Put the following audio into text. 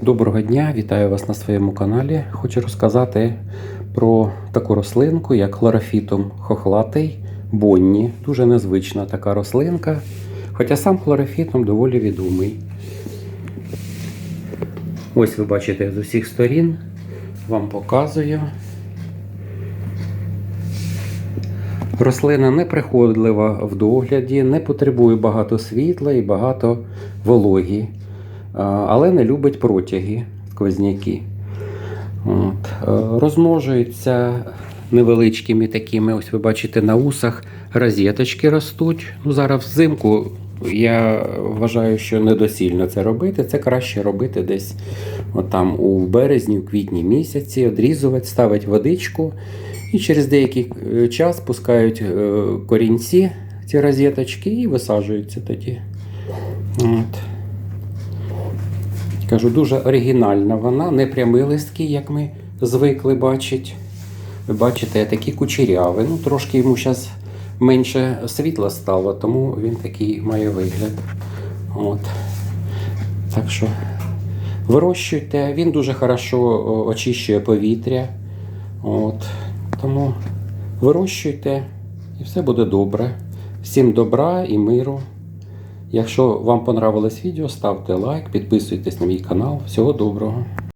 Доброго дня, вітаю вас на своєму каналі. Хочу розказати про таку рослинку, як хлорофітум хохлатий Бонні. Дуже незвична така рослинка, хоча сам хлорофітум доволі відомий. Ось ви бачите з усіх сторін, вам показую. Рослина неприходлива в догляді, не потребує багато світла і багато вологі, але не любить протяги, сквозняки. От. е, Розмножується невеличкими такими, ось ви бачите, на усах розеточки ростуть. Ну, зараз взимку я вважаю, що недосильно це робити. Це краще робити десь от там у березні, у квітні місяці, одрізувати, ставити водичку. І через деякий е, час пускають е, корінці ці розеточки і висаджуються тоді. От. Кажу, дуже оригінальна вона, не прямилистки, як ми звикли бачити. Ви бачите, такі кучеряві. Ну, трошки йому зараз менше світла стало, тому він такий має вигляд. От. Так що вирощуйте, він дуже хорошо очищує повітря. От. Тому вирощуйте і все буде добре. Всім добра і миру. Якщо вам понравилось відео, ставте лайк, підписуйтесь на мій канал. Всього доброго!